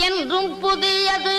என்றும் புதியது.